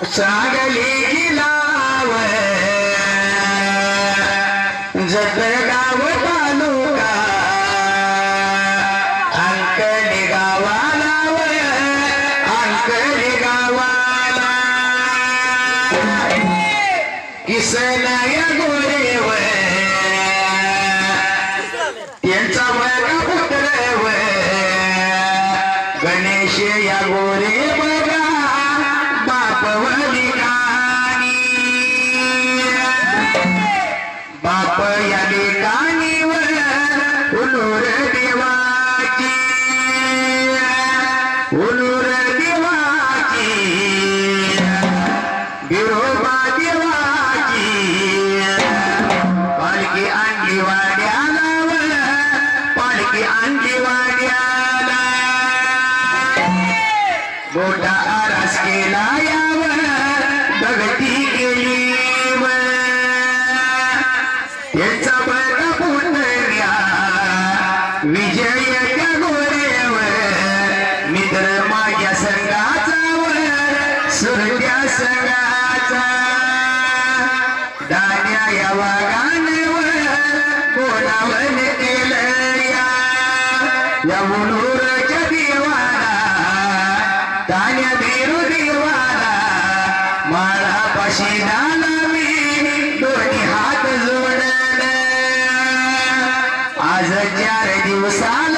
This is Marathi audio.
सांगली गिलाव जत गाव तालुका अंकली गावाला व अंकली गावाला. किसनया गोरेव त्यांचा बघा पुत्रव गणेश या गोरे उलूर देवाची बिरोबा देवाची पालखी आणली वाड्याला पालखी आणली वाड्याला मोठा आरास केला यावर भगती गेली त्यांचा बघा पुण्या विजय जगोर मित्र माझ्या संघाचा वर सुरत्या संघाचा. दाण्या या वागानेवर कोणावर केलं या? या मुलूरच्या देवाला दाण्या देरू देवाला. माळा पाशी झाला मी दोन्ही हात जोडले. आज चार दिवसाला